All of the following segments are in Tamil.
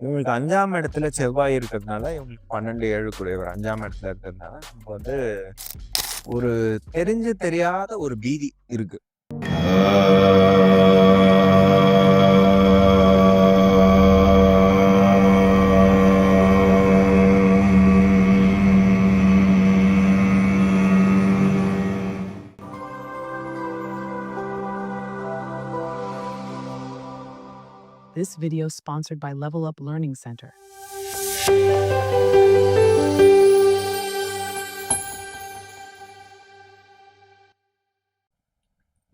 இவங்களுக்கு அஞ்சாம் இடத்துல செவ்வாய் இருக்கிறதுனால இவங்களுக்கு பன்னெண்டு ஏழு கூடியவர் அஞ்சாம் இடத்துல இருக்கிறதுனால நமக்கு வந்து ஒரு தெரிஞ்சு தெரியாத ஒரு பீதி இருக்கு. This video sponsored by Level Up Learning Center.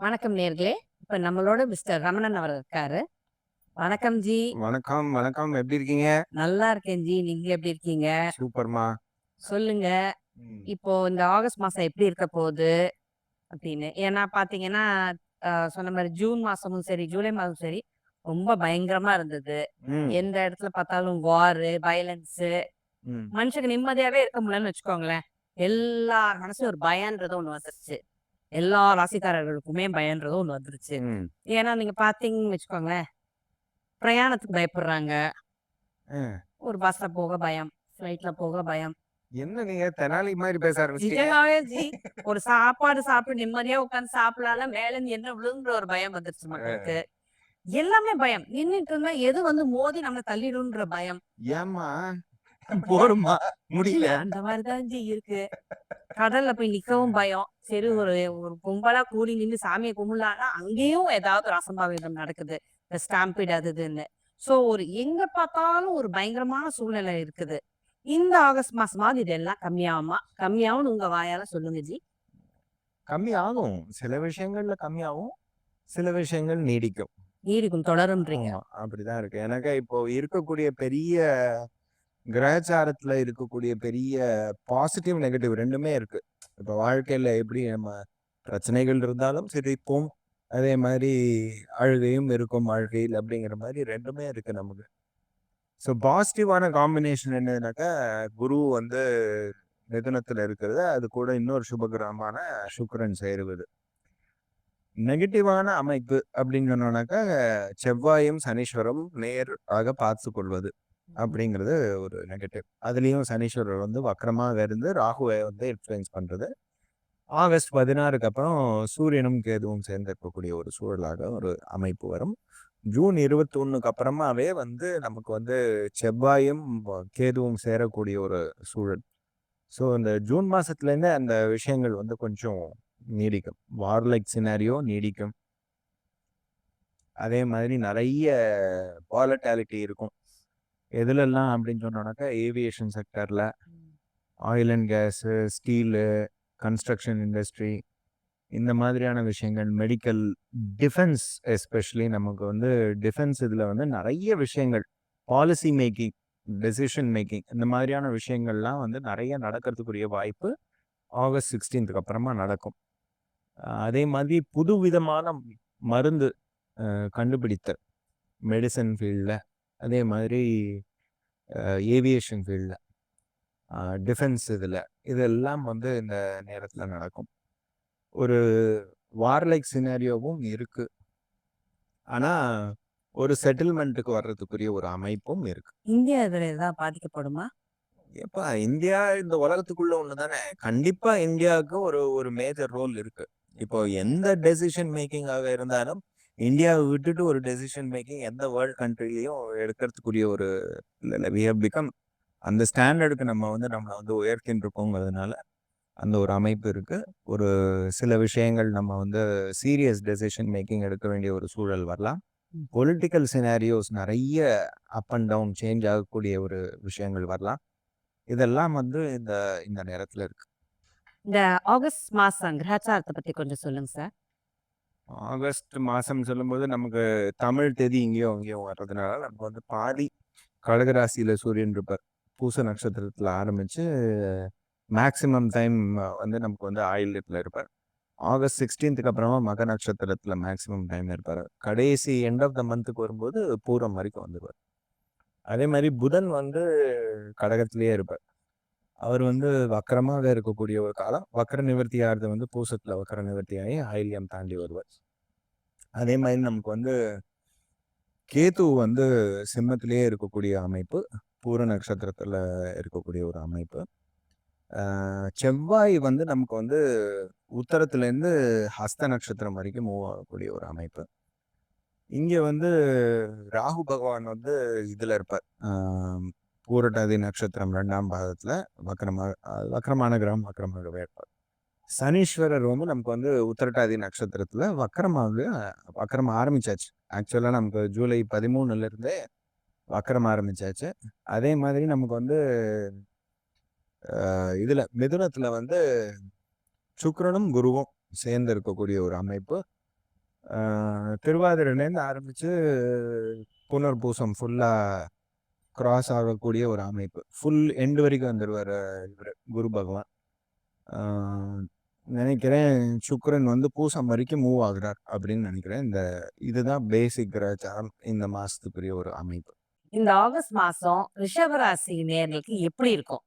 வணக்கம் நேர்களே. இப்ப நம்மளோட மிஸ்டர் ரமணன் அவர் இருக்காரு. வணக்கம் ஜி. வணக்கம் வணக்கம். எப்படி இருக்கீங்க? நல்லா இருக்கேன் ஜி. நீங்க எப்படி இருக்கீங்க? சூப்பர்மா. சொல்லுங்க. இப்போ இந்த ஆகஸ்ட் மாசம் எப்படி இருக்க போகுது? அப்படின்னு. ஏன்னா பாத்தீங்கன்னா சொன்ன மாதிரி ஜூன் மாசமும் சரி ஜூலை மாசமும் சரி ரொம்ப பயங்கரமா இருந்தது. எந்த இடத்துல பார்த்தாலும் வாரு வயலன்ஸ் ம், மனுஷங்க நிம்மதியாவே இருக்க முடியலன்னு வச்சுக்கோங்களேன். எல்லா மனசும் ஒரு பயன்றது ஒண்ணு வந்துருச்சு. எல்லா ராசிக்காரர்களுக்குமே பயன்றது ஒண்ணு வந்துருச்சு. ஏன்னா நீங்க பாத்தீங்கன்னு வச்சுக்கோங்களேன். பிரயாணத்துக்கு பயப்படுறாங்க. ஒரு பஸ்ல போக பயம் ஃபிளைட்ல போக பயம். என்ன நீங்க தெனாலி மாதிரி பேச ஜி ஒரு சாப்பாடு சாப்பிட்டு நிம்மதியா உட்கார்ந்து சாப்பிடலாம் மேல என்ன விழுங்குற ஒரு பயம் வந்துருச்சு மக்களுக்கு. எல்லாமே பயம். நின்னுட்டு இருந்தா எது வந்து மோதி நம்மள தள்ளிடும்ன்ற பயம். ஏமா போருமா? முடியல. அந்த மாதிரிதான் ஜி இருக்கு. கடல்ல போய் நிக்கவும் பயம். சரி ஒரு ஒரு கும்பலா கூடி நின்று சாமியை கும்பிடலாம்னா அங்கேயும் ஏதாவது ஒரு அசம்பாவிதம் நடக்குது. இந்த ஸ்டாம்பிட் அது இதுன்னு. சோ ஒரு எங்க பார்த்தாலும் ஒரு பயங்கரமான சூழ்நிலை இருக்குது. இந்த ஆகஸ்ட் மாசமாவது இதெல்லாம் கம்மியாகுமா? கம்மியாகும் உங்க வாயால சொல்லுங்க ஜி. கம்மி ஆகும் சில விஷயங்கள்ல கம்மியாகும். சில விஷயங்கள் நீடிக்கும். நீடிக்கும் தொடரும்ன்றீங்க. அப்படிதான் இருக்கு. எனக்கு இப்போ இருக்கக்கூடிய பெரிய கிரகச்சாரத்துல இருக்கக்கூடிய பெரிய பாசிட்டிவ் நெகட்டிவ் ரெண்டுமே இருக்கு. இப்போ வாழ்க்கையில எப்படி நம்ம பிரச்சனைகள் இருந்தாலும் சிரிப்போம் அதே மாதிரி அழுகையும் இருக்கும் வாழ்க்கையில் அப்படிங்கிற மாதிரி ரெண்டுமே இருக்கு நமக்கு. ஸோ பாசிட்டிவான காம்பினேஷன் என்னதுனாக்கா குரு வந்து மிதனத்தில் இருக்கிறது. அது கூட இன்னொரு சுபகிரகமான சுக்கரன் சேருவது. நெகட்டிவான அமைப்பு அப்படின்னு சொன்னோம்னாக்கா செவ்வாயும் சனீஸ்வரம் நேர் ஆக பார்த்து கொள்வது அப்படிங்கிறது ஒரு நெகட்டிவ் அதுலேயும் சனீஸ்வரர் வந்து வக்கரமாக இருந்து ராகுவை வந்து இன்ஃப்ளூயன்ஸ் பண்ணுறது ஆகஸ்ட் பதினாறுக்கு அப்புறம் சூரியனும் கேதுவும் சேர்ந்து இருக்கக்கூடிய ஒரு சூழலாக ஒரு அமைப்பு வரும். ஜூன் இருபத்தி ஒண்ணுக்கு அப்புறமாவே வந்து நமக்கு வந்து செவ்வாயும் கேதுவும் சேரக்கூடிய ஒரு சூழல். ஸோ இந்த ஜூன் மாசத்துலேருந்து அந்த விஷயங்கள் வந்து கொஞ்சம் நீடிக்கும். வார்லைக் சினாரியோ நீடிக்கும். அதே மாதிரி நிறைய வாலட்டாலிட்டி இருக்கும். எதுலெல்லாம் அப்படின்னு சொன்னோன்னாக்கா aviation செக்டரில் oil and gas steel construction industry இந்த மாதிரியான விஷயங்கள் மெடிக்கல் டிஃபென்ஸ் எஸ்பெஷலி நமக்கு வந்து டிஃபென்ஸ் இதில் வந்து நிறைய விஷயங்கள் பாலிசி மேக்கிங் டெசிஷன் மேக்கிங் இந்த மாதிரியான விஷயங்கள்லாம் வந்து நிறைய நடக்கிறதுக்குரிய வாய்ப்பு ஆகஸ்ட் சிக்ஸ்டீன்த்துக்கு அப்புறமா நடக்கும். அதே மாதிரி புது விதமான மருந்து அஹ் கண்டுபிடித்தல். மெடிசன் ஃபீல்டில் அதே மாதிரி ஏவியேஷன் ஃபீல்டில் டிஃபென்ஸ் இதில் இதெல்லாம் வந்து இந்த நேரத்தில் நடக்கும். ஒரு வார்லைக் சினாரியோவும் இருக்கு. ஆனால் ஒரு செட்டில்மெண்ட்டுக்கு வர்றதுக்குரிய ஒரு அமைப்பும் இருக்கு. இந்தியா இதுல ஏதாவது பாதிக்கப்படுமா? ஏப்பா இந்தியா இந்த உலகத்துக்குள்ள ஒன்று தானே கண்டிப்பா இந்தியாவுக்கு ஒரு ஒரு மேஜர் ரோல் இருக்கு. இப்போ எந்த டெசிஷன் மேக்கிங்காக இருந்தாலும் இந்தியாவை விட்டுட்டு ஒரு டெசிஷன் மேக்கிங் எந்த வேர்ல்ட் கண்ட்ரிலையும் எடுக்கிறதுக்குரிய ஒரு வி ஹவ் பிகம் அந்த ஸ்டாண்டர்டுக்கு நம்ம வந்து நம்மளை வந்து உயர்த்தின்னு இருக்கோங்கிறதுனால அந்த ஒரு அமைப்பு இருக்கு. ஒரு சில விஷயங்கள் நம்ம வந்து சீரியஸ் டெசிஷன் மேக்கிங் எடுக்க வேண்டிய ஒரு சூழல் வரலாம். பொலிட்டிக்கல் சினாரியோஸ் நிறைய அப் அண்ட் டவுன் சேஞ்ச் ஆகக்கூடிய ஒரு விஷயங்கள் வரலாம். இதெல்லாம் வந்து இந்த இந்த நேரத்துல இருக்கு. இந்த ஆகஸ்ட் மாசம் கிரகச்சாரத்தை பத்தி கொஞ்சம் சொல்லுங்க சார். ஆகஸ்ட் மாசம் சொல்லும்போது நமக்கு தமிழ் தேதி இங்கேயோ அங்கேயோ வர்றதுனால நமக்கு வந்து பாதி கடகராசியில சூரியன் இருப்பார். பூச நட்சத்திரத்துல ஆரம்பிச்சு மேக்சிமம் டைம் வந்து நமக்கு வந்து ஆயில்யத்துல இருப்பார். ஆகஸ்ட் சிக்ஸ்டீன்த்துக்கு அப்புறமா மக நட்சத்திரத்துல மேக்சிமம் டைம் இருப்பார். கடைசி எண்ட் ஆஃப் த மந்த்துக்கு வரும்போது பூரம் வரைக்கும் வந்துருவார். அதே மாதிரி புதன் வந்து கடகத்திலேயே இருப்பார். அவர் வந்து வக்கரமாக இருக்கக்கூடிய ஒரு காலம். வக்கர நிவர்த்தி ஆகிறது வந்து பூசத்தில் வக்கர நிவர்த்தி ஆகி ஆயில்யம் தாண்டி வருவார். அதே மாதிரி நமக்கு வந்து கேது வந்து சிம்மத்திலேயே இருக்கக்கூடிய அமைப்பு பூர நட்சத்திரத்தில் இருக்கக்கூடிய ஒரு அமைப்பு. செவ்வாய் வந்து நமக்கு வந்து உத்தரத்துலேருந்து ஹஸ்த நட்சத்திரம் வரைக்கும் மூவ் ஆகக்கூடிய ஒரு அமைப்பு. இங்கே வந்து ராகு பகவான் வந்து இதில் இருப்பார். பூரட்டாதி நட்சத்திரம் ரெண்டாம் பாதத்துல வக்கரமா அஹ் வக்கரமான கிரகம் வக்கரமாகவே இருப்பார் சனீஸ்வரர் வந்து நமக்கு வந்து உத்திரட்டாதி நட்சத்திரத்துல வக்கரமாக வக்கரம் ஆரம்பிச்சாச்சு. ஆக்சுவலா நமக்கு ஜூலை பதிமூணுல இருந்தே வக்கரம் ஆரம்பிச்சாச்சு. அதே மாதிரி நமக்கு வந்து இதில் இதுல மிதுனத்துல வந்து சுக்கரனும் குருவும் சேர்ந்து இருக்கக்கூடிய ஒரு அமைப்பு. அஹ், திருவாதிரையிலேருந்து ஆரம்பிச்சு புனர்பூசம் ஃபுல்லாக கிராஸ் ஆகக்கூடிய ஒரு அமைப்பு. ஃபுல் எண்டு வரைக்கும் வந்துடுவார் இவர் குரு பகவான். நினைக்கிறேன் சுக்கிரன் வந்து பூசம் வரைக்கும் மூவ் ஆகுறார் அப்படின்னு நினைக்கிறேன். இந்த இதுதான் பேசிக் கிரகச்சாரம் இந்த மாசத்துக்குரிய ஒரு அமைப்பு. இந்த ஆகஸ்ட் மாசம் ரிஷபராசி நேர்களுக்கு எப்படி இருக்கும்?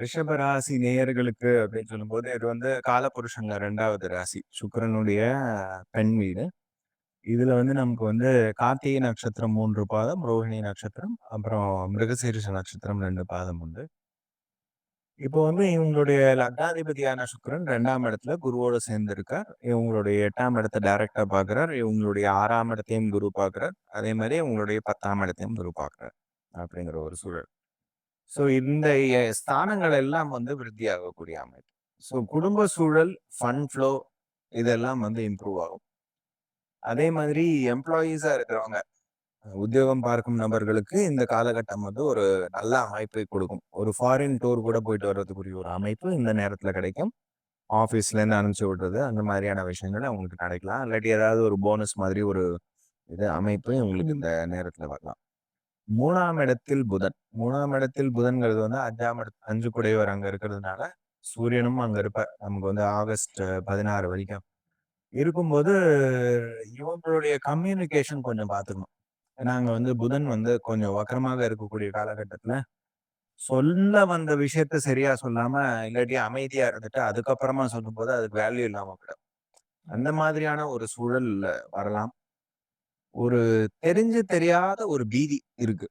ரிஷப ராசி நேயர்களுக்கு அப்படின்னு சொல்லும்போது இது வந்து காலபுருஷன்ல ரெண்டாவது ராசி. சுக்கிரனுடைய பெண் வீடு. இதுல வந்து நமக்கு வந்து கார்த்திகை நட்சத்திரம் மூன்று பாதம் ரோஹிணி நட்சத்திரம் அப்புறம் மிருகசீரிஷ நட்சத்திரம் ரெண்டு பாதம் உண்டு. இப்போ வந்து இவங்களுடைய லக்னாதிபதியான சுக்கரன் ரெண்டாம் இடத்துல குருவோட சேர்ந்து இருக்கார் இவங்களுடைய எட்டாம் இடத்தை டைரக்டா பாக்குறார் இவங்களுடைய ஆறாம் இடத்தையும் குரு பாக்குறார் அதே மாதிரி இவங்களுடைய பத்தாம் இடத்தையும் குரு பாக்குறார் அப்படிங்கிற ஒரு சூழல். ஸோ இந்த ஸ்தானங்கள் எல்லாம் வந்து விருத்தி ஆகக்கூடிய அமைப்பு. ஸோ குடும்ப சூழல் ஃபன் ஃப்ளோ இதெல்லாம் வந்து இம்ப்ரூவ் ஆகும். அதே மாதிரி எம்ப்ளாயீஸா இருக்கிறவங்க உத்தியோகம் பார்க்கும் நபர்களுக்கு இந்த காலகட்டம் வந்து ஒரு நல்ல அமைப்பை கொடுக்கும். ஒரு ஃபாரின் டூர் கூட போயிட்டு வர்றதுக்குரிய ஒரு அமைப்பு இந்த நேரத்துல கிடைக்கும். ஆஃபீஸ்ல இருந்து அனுப்பிச்சு விடுறது அந்த மாதிரியான விஷயங்கள் அவங்களுக்கு நடக்கலாம் இல்லாட்டி ஏதாவது ஒரு போனஸ் மாதிரி ஒரு இது அமைப்பு உங்களுக்கு இந்த நேரத்துல வரலாம். மூணாம் இடத்தில் புதன். மூணாம் இடத்தில் புதன்கிறது வந்து அஞ்சாம் இடத்து அஞ்சு குடையவர் அங்க இருக்கிறதுனால சூரியனும் அங்க இருப்பார். நமக்கு வந்து ஆகஸ்ட் பதினாறு வரைக்கும் இருக்கும்போது இவங்களுடைய கம்யூனிகேஷன் கொஞ்சம் பார்த்துக்கணும். ஏன்னா வந்து புதன் வந்து கொஞ்சம் வக்கரமாக இருக்கக்கூடிய காலகட்டத்துல சொல்ல வந்த விஷயத்த சரியா சொல்லாம இல்லாட்டி அமைதியா இருந்துட்டு அதுக்கப்புறமா சொல்லும்போது அதுக்கு வேல்யூ இல்லாம போயிடும். அந்த மாதிரியான ஒரு சூழல் வரலாம். ஒரு தெரிஞ்சு தெரியாத ஒரு பீதி இருக்கு.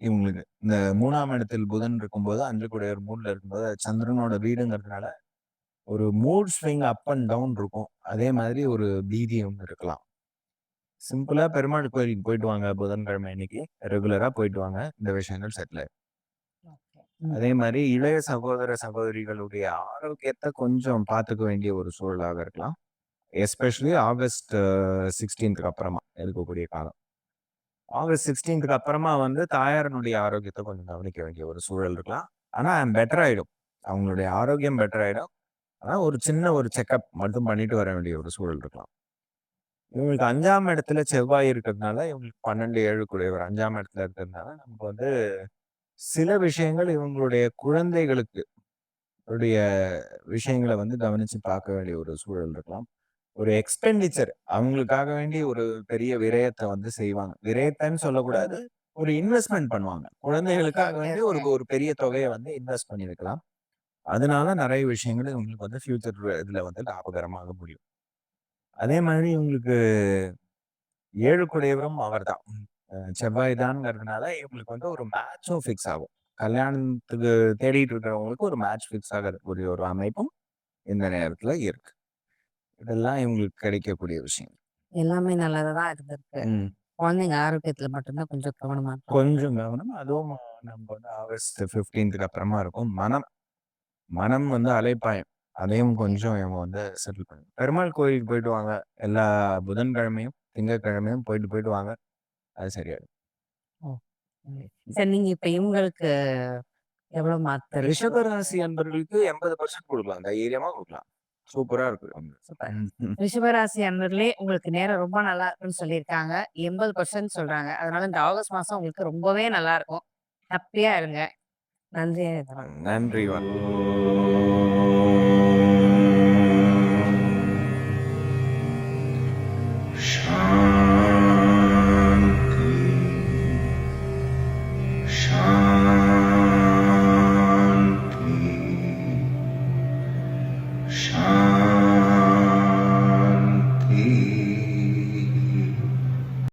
இவங்களுக்கு இந்த மூணாம் இடத்தில் புதன் இருக்கும்போது அஞ்சு ஒரு மூணுல இருக்கும்போது சந்திரனோட வீடுங்கிறதுனால ஒரு mood swing up and down இருக்கும். அதே மாதிரி ஒரு பீதியும் இருக்கலாம். சிம்பிளா பெருமாள் கோயிலுக்கு போயிட்டு வாங்க. புதன்கிழமை இன்னைக்கு ரெகுலரா போயிட்டு வாங்க. இந்த விஷயங்கள் செட்டில் ஆயிடும் அதே மாதிரி இளைய சகோதர சகோதரிகளுடைய ஆரோக்கியத்தை கொஞ்சம் பார்த்துக்க வேண்டிய ஒரு சூழலாக இருக்கலாம். எஸ்பெஷலி ஆகஸ்ட் சிக்ஸ்டீன்த்துக்கு அப்புறமா இருக்கக்கூடிய காலம். ஆகஸ்ட் சிக்ஸ்டீன்த்துக்கு அப்புறமா வந்து தாயாரனுடைய ஆரோக்கியத்தை கொஞ்சம் கவனிக்க வேண்டிய ஒரு சூழல் இருக்கலாம். ஆனா பெட்டர் ஆயிடும். அவங்களுடைய ஆரோக்கியம் பெட்டர் ஆயிடும். ஆனா ஒரு சின்ன ஒரு செக்கப் மட்டும் பண்ணிட்டு வர வேண்டிய ஒரு சூழல் இருக்கலாம். இவங்களுக்கு அஞ்சாம் இடத்துல செவ்வாய் இருக்கிறதுனால இவங்களுக்கு பன்னெண்டு ஏழு குடையவர் அஞ்சாம் இடத்துல இருக்கிறதுனால நமக்கு வந்து சில விஷயங்கள் இவங்களுடைய குழந்தைகளுக்கு உடைய விஷயங்களை வந்து கவனிச்சு பார்க்க வேண்டிய ஒரு சூழல் இருக்கலாம். ஒரு எக்ஸ்பெண்டிச்சர் அவங்களுக்காக வேண்டி ஒரு பெரிய விரயத்தை வந்து செய்வாங்க. விரயத்தைன்னு சொல்லக்கூடாது ஒரு இன்வெஸ்ட்மெண்ட் பண்ணுவாங்க. குழந்தைகளுக்காக வேண்டி ஒரு ஒரு பெரிய தொகையை வந்து இன்வெஸ்ட் பண்ணியிருக்கலாம். அதனால நிறைய விஷயங்கள் இவங்களுக்கு வந்து ஃபியூச்சர் இதுல வந்து லாபகரமாக முடியும். அதே மாதிரி இவங்களுக்கு ஏழு குடையவரும் அவர் தான். செவ்வாய் தான்ங்கிறதுனால இவங்களுக்கு வந்து ஒரு மேட்சும் ஃபிக்ஸ் ஆகும். கல்யாணத்துக்கு தேடிட்டு இருக்கிறவங்களுக்கு ஒரு மேட்ச் ஃபிக்ஸ் ஆகக்கூடிய ஒரு அமைப்பும் இந்த நேரத்துல இருக்கு. இதெல்லாம் இவங்களுக்கு கிடைக்கக்கூடிய விஷயம் எல்லாமே நல்லதா இருந்திருக்கு. குழந்தைங்க ஆரோக்கியத்துல மட்டும்தான் கொஞ்சம் கவனமா. கொஞ்சம் கவனம். அதுவும் நம்ம வந்து ஆகஸ்ட் பிப்டீன்த்துக்கு அப்புறமா இருக்கும். மனம் மனம் வந்து அலைப்பாயம். அதையும் கொஞ்சம் இவங்க வந்து செட்டில் பண்ணும் பெருமாள் கோயிலுக்கு போயிட்டு வாங்க. எல்லா புதன்கிழமையும் திங்கட்கிழமையும் போயிட்டு போயிட்டு வாங்க. அது சரியாயிடும். சரி நீங்க இப்ப இவங்களுக்கு எவ்வளவு மார்க் ரிஷபராசி அன்பர்களுக்கு எண்பது பர்சன்ட் கொடுக்கலாம். தைரியமா கொடுக்கலாம். சூப்பரா இருக்கு. ரிஷபராசி அன்பர்களே உங்களுக்கு நேரம் ரொம்ப நல்லா இருக்குன்னு சொல்லியிருக்காங்க. எண்பது பர்சன்ட் சொல்றாங்க. அதனால இந்த ஆகஸ்ட் மாசம் உங்களுக்கு ரொம்பவே நல்லா இருக்கும். ஹாப்பியா இருங்க. நன்றி நன்றி